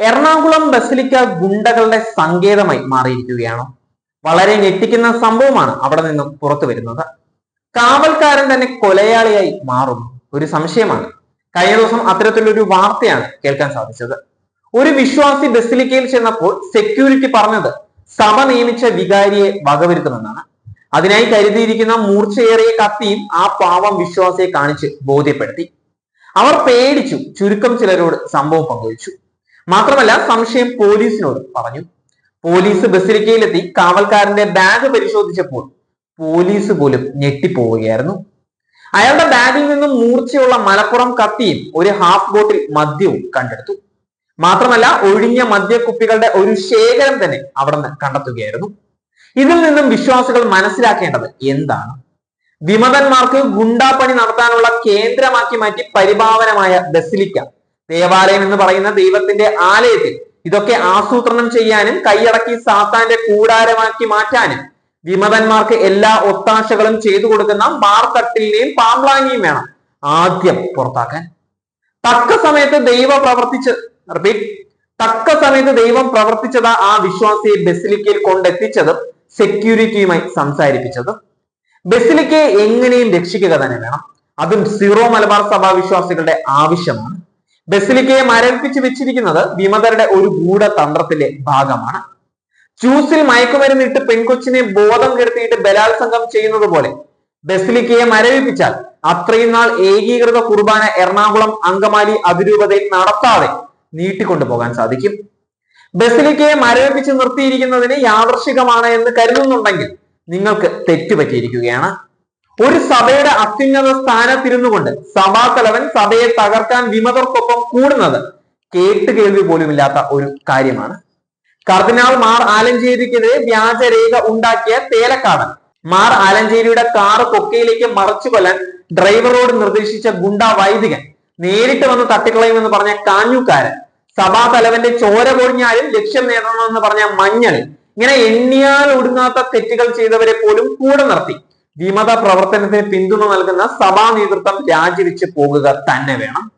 Ernakulam basilica ഗുണ്ടകളുടെ സങ്കേതമായി മാറിയിരിക്കുകയാണ്. വളരെ ഞെട്ടിക്കുന്ന സംഭവമാണ് അവിടെ നിന്നും പുറത്തു വരുന്നത്. കാവൽക്കാരൻ തന്നെ കൊലയാളിയായി മാറുന്നു. ഒരു സംശയമാണ്. കഴിഞ്ഞ ദിവസം അത്തരത്തിലൊരു വാർത്തയാണ് കേൾക്കാൻ സാധിച്ചത്. ഒരു വിശ്വാസി ബസിലിക്കയിൽ ചെന്നപ്പോൾ സെക്യൂരിറ്റി പറഞ്ഞത് സഭ നിയമിച്ച വികാരിയെ വകവരുത്തുമെന്നാണ്. അതിനായി കരുതിയിരിക്കുന്ന മൂർച്ചയേറിയ കത്തിയും ആ പാവം വിശ്വാസിയെ കാണിച്ച് ബോധ്യപ്പെടുത്തി. അവർ പേടിച്ചു. ചുരുക്കം ചിലരോട് സംഭവം പങ്കുവച്ചു. മാത്രമല്ല സംശയം പോലീസിനോട് പറഞ്ഞു. പോലീസ് ബസിലിക്കയിലെത്തി കാവൽക്കാരന്റെ ബാഗ് പരിശോധിച്ചപ്പോൾ പോലീസ് പോലും ഞെട്ടിപ്പോവുകയായിരുന്നു. അയാളുടെ ബാഗിൽ നിന്നും മൂർച്ചയുള്ള മലപ്പുറം കത്തിയും ഒരു ഹാഫ് ബോട്ടിൽ മദ്യവും കണ്ടെടുത്തു. മാത്രമല്ല ഒഴിഞ്ഞ മദ്യക്കുപ്പികളുടെ ഒരു ശേഖരം തന്നെ അവിടെ നിന്ന് കണ്ടെത്തുകയായിരുന്നു. ഇതിൽ നിന്നും വിശ്വാസികൾ മനസ്സിലാക്കേണ്ടത് എന്താണ്? വിമതന്മാർക്ക് ഗുണ്ടാപ്പണി നടത്താനുള്ള കേന്ദ്രമാക്കി മാറ്റി പരിഭാവനമായ ബസിലിക്ക ദേവാലയം എന്ന് പറയുന്ന ദൈവത്തിന്റെ ആലയത്തിൽ. ഇതൊക്കെ ആസൂത്രണം ചെയ്യാനും കൈയടക്കി സാത്താന്റെ കൂടാരമാക്കി മാറ്റാനും വിമതന്മാർക്ക് എല്ലാ ഒത്താശകളും ചെയ്തു കൊടുക്കുന്ന മാർത്തട്ടിലിനെയും പാമ്പ്ലാങ്ങിയും വേണം ആദ്യം പുറത്താക്കാൻ. തക്ക സമയത്ത് ദൈവം പ്രവർത്തിച്ച് തക്ക സമയത്ത് ദൈവം പ്രവർത്തിച്ചത് ആ വിശ്വാസിയെ ബസിലിക്കയിൽ കൊണ്ടെത്തിച്ചതും സെക്യൂരിറ്റിയുമായി സംസാരിപ്പിച്ചതും. ബസിലിക്കയെ എങ്ങനെയും രക്ഷിക്കുക തന്നെ വേണം. അതും സീറോ മലബാർ സഭാ വിശ്വാസികളുടെ ആവശ്യമാണ്. ബസിലിക്കയെ മരവിപ്പിച്ച് വെച്ചിരിക്കുന്നത് വിമതരുടെ ഒരു ഗൂഢതന്ത്രത്തിലെ ഭാഗമാണ്. ജ്യൂസിൽ മയക്കുമരുന്നിട്ട് പെൺകൊച്ചിനെ ബോധം കെടുത്തിയിട്ട് ബലാത്സംഗം ചെയ്യുന്നത് പോലെ ബസിലിക്കയെ മരവിപ്പിച്ചാൽ അത്രയും നാൾ ഏകീകൃത കുർബാന എറണാകുളം അങ്കമാലി അതിരൂപതയിൽ നടത്താതെ നീട്ടിക്കൊണ്ടുപോകാൻ സാധിക്കും. ബസിലിക്കയെ മരവിപ്പിച്ച് നിർത്തിയിരിക്കുന്നതിന് യാദർശികമാണ് എന്ന് കരുതുന്നുണ്ടെങ്കിൽ നിങ്ങൾക്ക് തെറ്റുപറ്റിയിരിക്കുകയാണ്. ഒരു സഭയുടെ അത്യുന്നത സ്ഥാനത്തിരുന്നു കൊണ്ട് സഭാതലവൻ സഭയെ തകർക്കാൻ വിമതർക്കൊപ്പം കൂടുന്നത് കേട്ട് കേൾവി പോലും ഇല്ലാത്ത ഒരു കാര്യമാണ്. കർദിനാൾ മാർ ആലഞ്ചേരിക്കെതിരെ വ്യാജരേഖ ഉണ്ടാക്കിയ തേലക്കാടൻ. മാർ ആലഞ്ചേരിയുടെ കാർ കൊക്കയിലേക്ക് മറച്ചു കൊല്ലാൻ ഡ്രൈവറോട് നിർദ്ദേശിച്ച ഗുണ്ട വൈദികൻ. നേരിട്ട് വന്ന് തട്ടിക്കളയുമെന്ന് പറഞ്ഞ കാഞ്ഞുകാരൻ. സഭാ തലവന്റെ ചോര പൊഴിഞ്ഞാലും ലക്ഷ്യം നേടണമെന്ന് പറഞ്ഞ മഞ്ഞൾ. ഇങ്ങനെ എണ്ണിയാൽ ഒടുങ്ങാത്ത തെറ്റുകൾ ചെയ്തവരെ പോലും കൂടെ നിർത്തി. വിമത പ്രവർത്തനത്തിന് പിന്തുണ നൽകുന്ന സഭാ നേതൃത്വം രാജിവെച്ച് പോകുക തന്നെ വേണം.